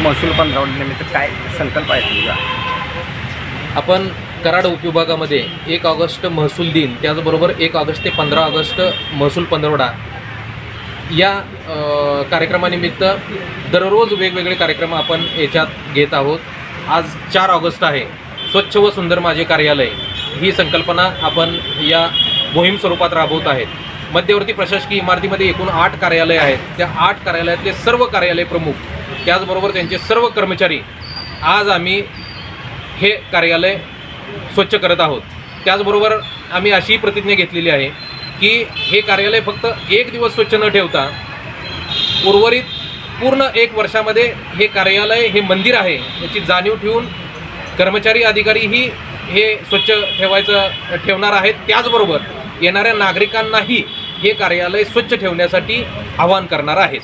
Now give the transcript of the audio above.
महसूल पंधरवड्यानिमित्त काय संकल्प आहे तुमचा? आपण कराड उपविभागामध्ये एक ऑगस्ट महसूल दिन त्याचबरोबर एक ऑगस्ट ते पंधरा ऑगस्ट महसूल पंधरवडा या कार्यक्रमानिमित्त दररोज वेगवेगळे कार्यक्रम आपण याच्यात घेत आहोत. आज चार ऑगस्ट आहे. स्वच्छ व सुंदर माझे कार्यालय ही संकल्पना आपण या मोहीम स्वरूपात राबवत आहेत. मध्यवर्ती प्रशासकीय इमारतीमध्ये एकूण आठ कार्यालय आहेत. त्या आठ कार्यालयातले सर्व कार्यालय प्रमुख त्याचबरोबर त्यांचे सर्व कर्मचारी आज आम्ही हे कार्यालय स्वच्छ करत आहोत. त्याचबरोबर आम्ही अशी प्रतिज्ञा घेतलेली आहे की हे कार्यालय फक्त एक दिवस स्वच्छ न ठेवता उर्वरित पूर्ण एक वर्षामध्ये हे कार्यालय हे मंदिर आहे याची जाणीव ठेवून कर्मचारी अधिकारीही हे स्वच्छ ठेवायचं ठेवणार आहेत. त्याचबरोबर येणाऱ्या नागरिकांनाही हे कार्यालय स्वच्छ ठेवण्यासाठी आवाहन करणार आहेत.